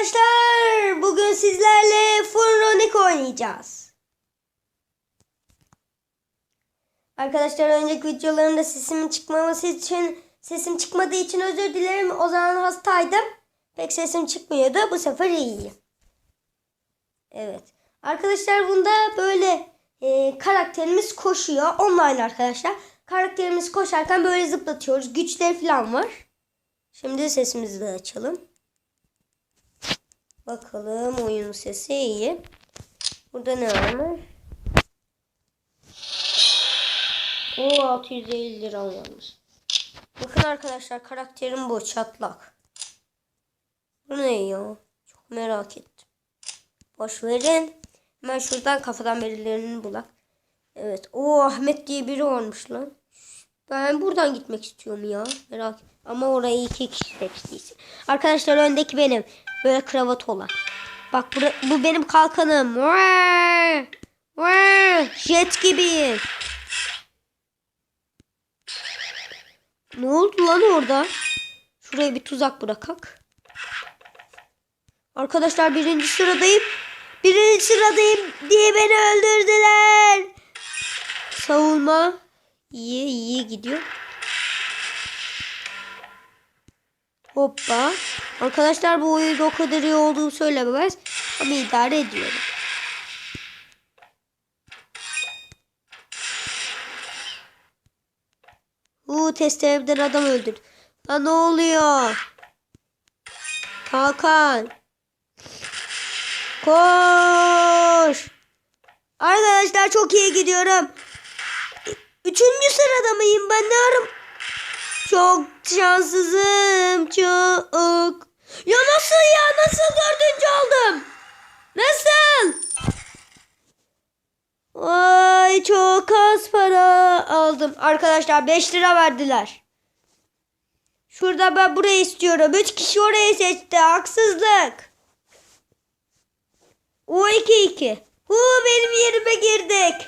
arkadaşlar. Bugün sizlerle Furronik oynayacağız. Arkadaşlar önceki videolarımda sesimin çıkmaması için sesim çıkmadığı için özür dilerim. O zaman hastaydım. Pek sesim çıkmıyordu. Bu sefer iyiyim. Evet. Arkadaşlar bunda böyle e, karakterimiz koşuyor. Online arkadaşlar. Karakterimiz koşarken böyle zıplatıyoruz. Güçleri falan var. Şimdi sesimizi de açalım. Bakalım oyun sesi iyi. Burada ne varmış? O 650 lira varmış. Bakın arkadaşlar karakterim bu çatlak. Bu ne ya? Çok merak ettim. Boş verin. Hemen şuradan kafadan verilerini bulak. Evet. O Ahmet diye biri varmış lan. Ben buradan gitmek istiyorum ya. Merak Ama orayı iki kişi seçtiyse. Arkadaşlar öndeki benim. Böyle kravat olan. Bak bura, bu benim kalkanım. Vaa! Vaa! Jet gibiyim. Ne oldu lan orada? Şuraya bir tuzak bırakak. Arkadaşlar birinci sıradayım. Birinci sıradayım diye beni öldürdüler. Savunma iyi iyi gidiyor. Hoppa. Arkadaşlar bu oyunda o kadar iyi olduğu söylemez. Ama idare ediyorum. Uuu testeremden adam öldürdü. Lan ne oluyor? Hakan. Koş. Arkadaşlar çok iyi gidiyorum. Üçüncü sırada mıyım ben ne arım? Çok şanssızım çok. Ya nasıl ya nasıl dördüncü oldum? Nasıl? Vay çok az para aldım. Arkadaşlar 5 lira verdiler. Şurada ben burayı istiyorum. 3 kişi orayı seçti. Haksızlık. O 2 2. Hu benim yerime girdik.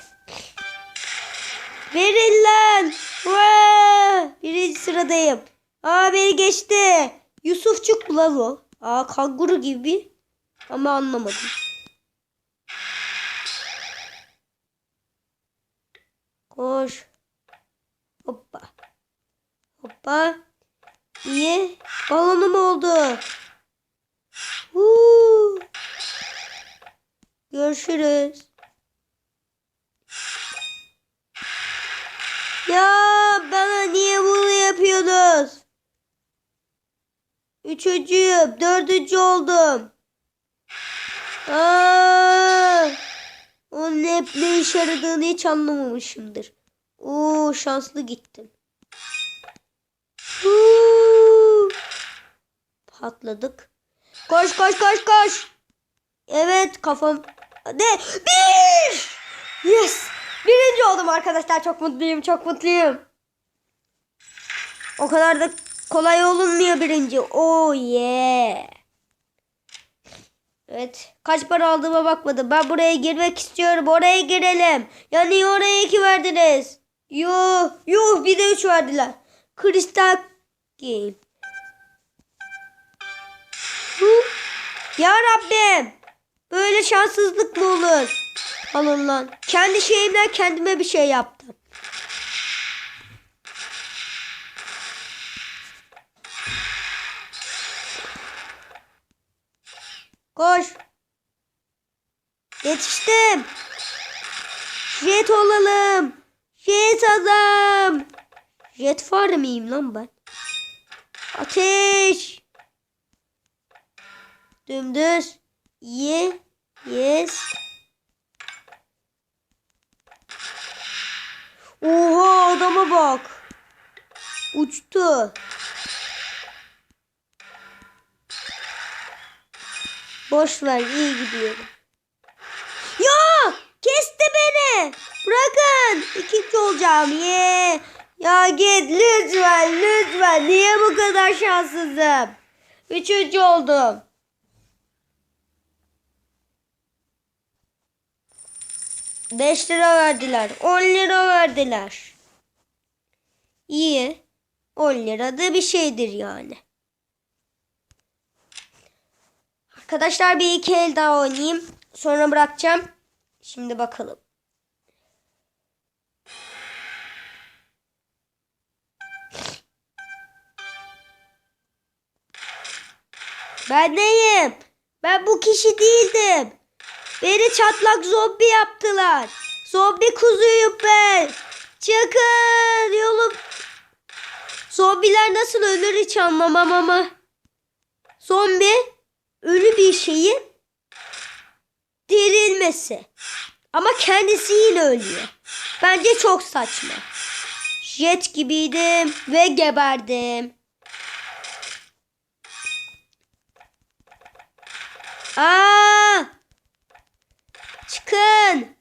Verin lan. Vaa! Birinci sıradayım. Aa beni geçti. Yusufçuk mu lan o? Aa kanguru gibi. Ama anlamadım. Koş. Hoppa. Hoppa. İyi. Balonum oldu. Huu. Görüşürüz. Üçüncüyüm. Dördüncü oldum. Aa, onun hep ne işe yaradığını hiç anlamamışımdır. Oo şanslı gittim. Patladık. Koş koş koş koş. Evet kafam. De bir. Yes. Birinci oldum arkadaşlar. Çok mutluyum. Çok mutluyum. O kadar da kolay olunmuyor birinci. Oh yeah. Evet. Kaç para aldığıma bakmadım. Ben buraya girmek istiyorum. Oraya girelim. Ya niye oraya iki verdiniz? Yuh. Yuh. Bir de üç verdiler. Kristal Game. Ya Rabbim. Böyle şanssızlık mı olur? Alın lan. Kendi şeyimden kendime bir şey yaptım. Koş. Yetiştim. Jet olalım. Jet adam. Jet fare miyim lan ben? Ateş. Dümdüz. İyi. Yes. Oha adama bak. Uçtu. Boş ver iyi gidiyorum. Ya kesti beni. Bırakın. İkinci olacağım. Ye. Ya git lütfen lütfen. Niye bu kadar şanssızım? Üçüncü oldum. Beş lira verdiler. On lira verdiler. İyi. On lira da bir şeydir yani. Arkadaşlar bir iki el daha oynayayım. Sonra bırakacağım. Şimdi bakalım. Ben neyim? Ben bu kişi değildim. Beni çatlak zombi yaptılar. Zombi kuzuyum ben. Çıkın yolum. Zombiler nasıl ölür hiç anlamam ama. Zombi ölü bir şeyin dirilmesi. Ama kendisiyle ölüyor. Bence çok saçma. Jet gibiydim ve geberdim. Aa! Çıkın.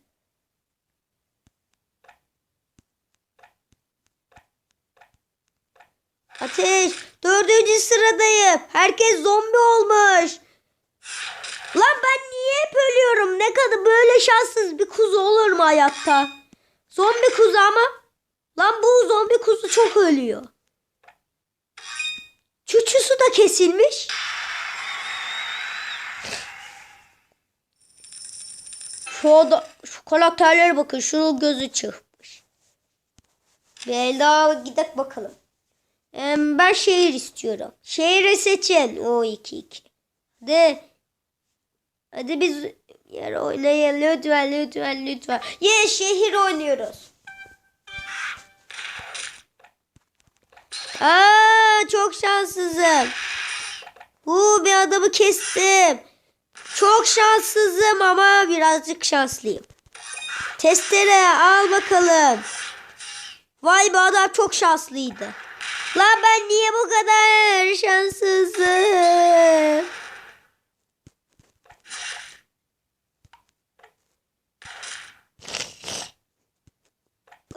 Ateş. Dördüncü sıradayım. Herkes zombi olmuş. Lan ben niye hep ölüyorum? Ne kadar böyle şanssız bir kuzu olur mu hayatta? Zombi kuzu ama. Lan bu zombi kuzu çok ölüyor. Çuçusu da kesilmiş. Şu, ada, şu karakterlere bakın. Şunun gözü çıkmış. Bir daha gidip bakalım. Ben şehir istiyorum. Şehri seçin. O iki iki. Hadi. Hadi biz yer oynayalım. Lütfen lütfen lütfen. Ye şehir oynuyoruz. Aa çok şanssızım. Bu bir adamı kestim. Çok şanssızım ama birazcık şanslıyım. Testere al bakalım. Vay be adam çok şanslıydı. Lan ben niye bu kadar şanssızım?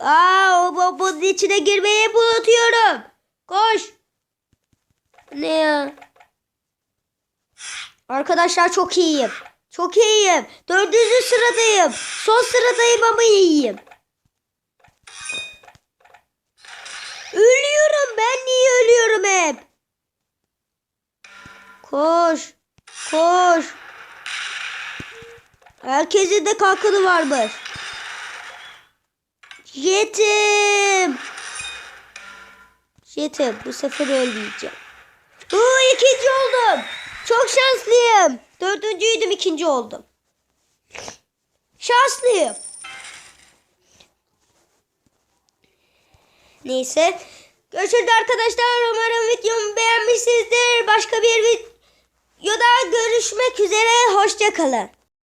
Aa, o bombanın içine girmeyi unutuyorum. Koş. Ne ya? Arkadaşlar çok iyiyim. Çok iyiyim. Dördüncü sıradayım. Son sıradayım ama iyiyim. Ölüyorum. Ben niye ölüyorum hep? Koş. Koş. Herkesin de kalkanı varmış. Yetim. Yetim. Bu sefer ölmeyeceğim. Uuu ikinci oldum. Çok şanslıyım. Dördüncüydüm ikinci oldum. Şanslıyım. Neyse. Görüşürüz arkadaşlar. Umarım videomu beğenmişsinizdir. Başka bir videoda görüşmek üzere. Hoşçakalın.